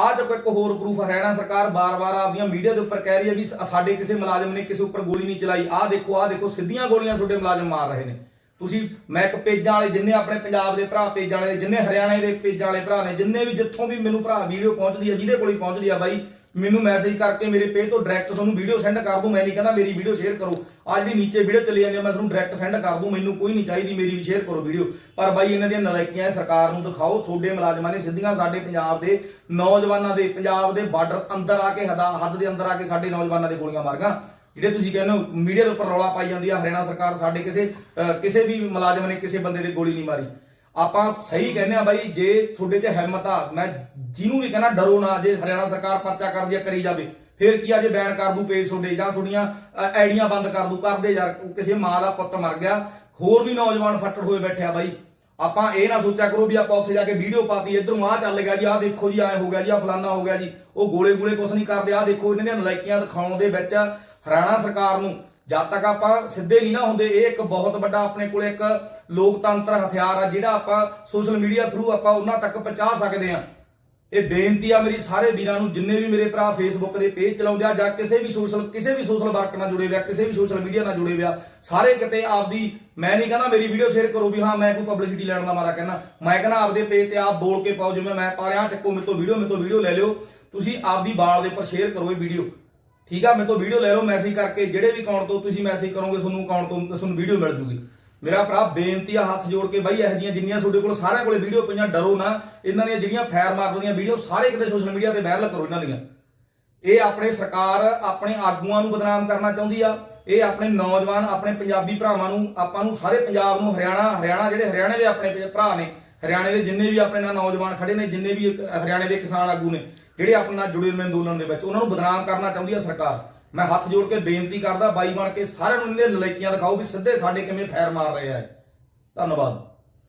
ਆਹ ਚੱਕੋ ਇੱਕ ਹੋਰ ਪ੍ਰੂਫ ਹਰਿਆਣਾ ਸਰਕਾਰ, ਬਾਰ-ਬਾਰ ਆਪਦੀਆਂ ਮੀਡੀਆ ਦੇ ਉੱਪਰ ਕਹਿ ਰਹੀ ਹੈ ਵੀ ਸਾਡੇ ਕਿਸੇ ਮੁਲਾਜ਼ਮ ਨੇ ਕਿਸੇ ਉੱਪਰ ਗੋਲੀ ਨਹੀਂ ਚਲਾਈ। ਆਹ ਦੇਖੋ ਆਹ ਦੇਖੋ, ਸਿੱਧੀਆਂ ਗੋਲੀਆਂ ਤੁਹਾਡੇ ਮੁਲਾਜ਼ਮ ਮਾਰ ਰਹੇ ਨੇ। ਤੁਸੀਂ, ਮੈਂ ਇੱਕ ਪੇਜਾਂ ਵਾਲੇ, ਜਿੰਨੇ ਆਪਣੇ ਪੰਜਾਬ ਦੇ ਭਰਾ ਪੇਜਾਂ ਵਾਲੇ, ਜਿੰਨੇ ਹਰਿਆਣੇ ਦੇ ਪੇਜਾਂ ਵਾਲੇ ਭਰਾ ਨੇ, ਜਿੰਨੇ ਵੀ ਜਿੱਥੋਂ ਵੀ ਮੈਨੂੰ ਭਰਾ ਵੀਡੀਓ ਪਹੁੰਚਦੀ ਹੈ, ਜਿਹਦੇ ਕੋਲ ਹੀ ਪਹੁੰਚਦੀ ਆ ਬਾਈ ਮੈਨੂੰ ਮੈਸੇਜ ਕਰਕੇ ਮੇਰੇ ਪੇਜ ਤੋਂ ਡਾਇਰੈਕਟ ਤੁਹਾਨੂੰ ਵੀਡੀਓ ਸੈਂਡ ਕਰ ਦੂੰ ਮੈਂ ਨਹੀਂ ਕਹਿੰਦਾ ਮੇਰੀ ਵੀਡੀਓ ਸ਼ੇਅਰ ਕਰੋ। ਅੱਜ ਜਿਹੜੀ ਨੀਚੇ ਵੀਡੀਓ ਚਲੀ ਜਾਂਦੀ ਆ, ਮੈਂ ਤੁਹਾਨੂੰ ਡਾਇਰੈਕਟ ਸੈਂਡ ਕਰ ਦੂੰ ਮੈਨੂੰ ਕੋਈ ਨਹੀਂ ਚਾਹੀਦੀ ਮੇਰੀ ਵੀ ਸ਼ੇਅਰ ਕਰੋ ਵੀਡੀਓ ਪਰ ਬਾਈ, ਇਹਨਾਂ ਦੀਆਂ ਨਲਾਇਕੀਆਂ ਸਰਕਾਰ ਨੂੰ ਦਿਖਾਓ। ਤੁਹਾਡੇ ਮੁਲਾਜ਼ਮਾਂ ਨੇ ਸਿੱਧੀਆਂ ਸਾਡੇ ਪੰਜਾਬ ਦੇ ਨੌਜਵਾਨਾਂ ਦੇ, ਪੰਜਾਬ ਦੇ ਬਾਰਡਰ ਅੰਦਰ ਆ ਕੇ ਹੱਦਾ ਹੱਦ ਦੇ ਅੰਦਰ ਆ ਕੇ ਸਾਡੇ ਨੌਜਵਾਨਾਂ ਦੇ ਗੋਲੀਆਂ ਮਾਰੀਆਂ। ਜਿਹੜੇ ਤੁਸੀਂ ਕਹਿੰਦੇ ਹੋ ਮੀਡੀਆ ਦੇ ਉੱਪਰ ਰੌਲਾ ਪਾਈ ਜਾਂਦੀ ਆ। ਹਰਿਆਣਾ ਸਰਕਾਰ ਸਾਡੇ ਕਿਸੇ ਕਿਸੇ ਵੀ ਮੁਲਾਜ਼ਮ ਨੇ ਕਿਸੇ ਬੰਦੇ ਦੇ ਗੋਲੀ ਨਹੀਂ ਮਾਰੀ। ਆਪਾਂ ਸਹੀ ਕਹਿੰਦੇ ਆ ਬਾਈ ਜੇ ਤੁਹਾਡੇ 'ਚ ਹਿੰਮਤ ਆ ਮੈਂ ਜਿਹਨੂੰ ਵੀ ਕਹਿੰਦਾ ਡਰੋ ਨਾ ਜੇ ਹਰਿਆਣਾ ਸਰਕਾਰ ਪਰਚਾ ਕਰਦੀ ਆ ਕਰੀ ਜਾਵੇ। ਫਿਰ ਕੀ ਆ ਜੇ ਬੈਨ ਕਰ ਦੂ ਪੇਜ ਤੁਹਾਡੇ ਜਾਂ ਤੁਹਾਡੀਆਂ ਅ, ਆਈਡੀਆਂ ਬੰਦ ਕਰ ਦੂ ਕਰਦੇ ਯਾਰ ਕਿਸੇ ਮਾਂ ਦਾ ਪੁੱਤ ਮਰ ਗਿਆ। ਹੋਰ ਵੀ ਨੌਜਵਾਨ ਫੱਟੜ ਹੋਏ ਬੈਠਿਆ ਬਾਈ। ਆਪਾਂ ਇਹ ਨਾ ਸੋਚਿਆ ਕਰੋ ਵੀ ਆਪਾਂ ਉੱਥੇ ਜਾ ਕੇ ਵੀਡੀਓ ਪਾਤੀ ਇਧਰੋਂ ਆਹ ਚੱਲ ਗਿਆ ਜੀ ਆਹ ਦੇਖੋ ਜੀ ਐ ਹੋ ਗਿਆ ਜੀ ਆਹ ਫਲਾਨਾ ਹੋ ਗਿਆ ਜੀ। ਉਹ ਗੋਲੇ ਗੋਲੇ ਕੁਛ ਨਹੀਂ ਕਰਦੇ ਆਹ ਦੇਖੋ ਇਹਨਾਂ ਦੀਆਂ ਨਲਾਇਕੀਆਂ ਦਿਖਾਉਣ ਦੇ ਵਿੱਚ ਹਰਿਆਣਾ ਸਰਕਾਰ ਨੂੰ ਜਦ ਤੱਕ ਆਪਾਂ ਸਿੱਧੇ ਨਹੀਂ ਨਾ ਹੁੰਦੇ, ਇਹ ਇੱਕ ਬਹੁਤ ਵੱਡਾ ਆਪਣੇ ਕੋਲ ਇੱਕ ਲੋਕਤੰਤਰ ਹਥਿਆਰ ਆ ਜਿਹੜਾ ਆਪਾਂ ਸੋਸ਼ਲ ਮੀਡੀਆ ਥਰੂ ਆਪਾਂ ਉਹਨਾਂ ਤੱਕ ਪਹੁੰਚਾ ਸਕਦੇ ਆ ਇਹ ਬੇਨਤੀ ਆ ਮੇਰੀ ਸਾਰੇ ਵੀਰਾਂ ਨੂੰ, ਜਿੰਨੇ ਵੀ ਮੇਰੇ ਭਰਾ ਫੇਸਬੁੱਕ ਦੇ ਪੇਜ ਚਲਾਉਂਦੇ ਆ ਜਾਂ ਕਿਸੇ ਵੀ ਸੋਸ਼ਲ ਕਿਸੇ ਵੀ ਸੋਸ਼ਲ ਵਰਕ ਨਾਲ ਜੁੜੇ ਹੋਇਆ ਕਿਸੇ ਵੀ ਸੋਸ਼ਲ ਮੀਡੀਆ ਨਾਲ ਜੁੜੇ ਹੋਇਆ ਸਾਰੇ ਕਿਤੇ ਆਪਦੀ, ਮੈਂ ਨਹੀਂ ਕਹਿੰਦਾ ਮੇਰੀ ਵੀਡੀਓ ਸ਼ੇਅਰ ਕਰੋ ਵੀ ਹਾਂ, ਮੈਂ ਕੋਈ ਪਬਲਿਸਿਟੀ ਲੈਣ ਦਾ ਮਾਰਾ ਕਹਿੰਦਾ, ਮੈਂ ਕਹਿੰਦਾ ਆਪਦੇ ਪੇਜ ਤੇ ਆਪ ਬੋਲ ਕੇ ਪਾਓ, ਜਿਵੇਂ ਮੈਂ ਪਾ ਰਿਹਾ, ਚੱਕੋ ਮੇਰੇ ਤੋਂ ਵੀਡੀਓ ਮੇਰੇ ਤੋਂ ਵੀਡੀਓ ਲੈ ਲਿਓ। ਤੁਸੀਂ ਆਪਦੀ ਬਾਲ ਦੇ ਉੱਪਰ ਸ਼ੇਅਰ ਕਰੋ ਇਹ ਵੀਡੀਓ ਠੀਕ ਆ, ਮੇਰੇ ਤੋਂ ਵੀਡੀਓ ਲੈ ਲਓ ਮੈਸੇਜ ਕਰਕੇ, ਜਿਹੜੇ ਵੀ ਅਕਾਊਂਟ ਤੋਂ ਤੁਸੀਂ ਮੈਸੇਜ ਕਰੋਗੇ, ਤੁਹਾਨੂੰ ਅਕਾਊਂਟ ਤੋਂ ਤੁਹਾਨੂੰ ਵੀਡੀਓ ਮਿਲ ਜੂਗੀ। ਮੇਰਾ ਭਰਾ ਬੇਨਤੀ ਆ ਹੱਥ ਜੋੜ ਕੇ ਬਾਈ, ਇਹੋ ਜਿਹੀਆਂ ਜਿੰਨੀਆਂ ਤੁਹਾਡੇ ਕੋਲ ਸਾਰਿਆਂ ਕੋਲੇ ਵੀਡੀਓ ਪਈਆਂ, ਡਰੋ ਨਾ। ਇਹਨਾਂ ਦੀਆਂ ਜਿਹੜੀਆਂ ਫਾਇਰ ਮਾਰਦੀਆਂ ਵੀਡੀਓ ਸਾਰੇ ਕਿਤੇ ਸੋਸ਼ਲ ਮੀਡੀਆ ਤੇ ਵਾਇਰਲ ਕਰੋ ਇਹਨਾਂ ਦੀਆਂ। ਇਹ ਆਪਣੇ ਸਰਕਾਰ ਆਪਣੇ ਆਗੂਆਂ ਨੂੰ ਬਦਨਾਮ ਕਰਨਾ ਚਾਹੁੰਦੀ ਆ। ਇਹ ਆਪਣੇ ਨੌਜਵਾਨ, ਆਪਣੇ ਪੰਜਾਬੀ ਭਰਾਵਾਂ ਨੂੰ, ਆਪਾਂ ਨੂੰ ਸਾਰੇ ਪੰਜਾਬ ਨੂੰ ਹਰਿਆਣਾ ਹਰਿਆਣਾ ਜਿਹੜੇ ਹਰਿਆਣੇ ਦੇ ਆਪਣੇ ਭਰਾ ਨੇ, ਹਰਿਆਣੇ ਦੇ ਜਿੰਨੇ ਵੀ ਆਪਣੇ ਨਾਲ ਨੌਜਵਾਨ ਖੜੇ ਨੇ, ਜਿੰਨੇ ਵੀ ਹਰਿਆਣੇ ਦੇ ਕਿਸਾਨ ਆਗੂ ਨੇ, ਜਿਹੜੇ ਆਪਣੇ ਨਾਲ ਜੁੜੇ ਹੋਏ ਨੇ ਅੰਦੋਲਨ ਦੇ ਵਿੱਚ, ਉਹਨਾਂ ਨੂੰ ਬਦਨਾਮ ਕਰਨਾ ਚਾਹੁੰਦੀ ਆ ਸਰਕਾਰ। ਮੈਂ ਹੱਥ ਜੋੜ ਕੇ ਬੇਨਤੀ ਕਰਦਾ, ਬਾਈ ਬਣ ਕੇ ਸਾਰਿਆਂ ਨੂੰ ਇਹਦੇ ਨਲਾਇਕੀਆਂ ਦਿਖਾਓ ਵੀ ਸਿੱਧੇ ਸਾਡੇ ਕਿਵੇਂ ਫੈਰ ਮਾਰ ਰਹੇ ਆ ਧੰਨਵਾਦ।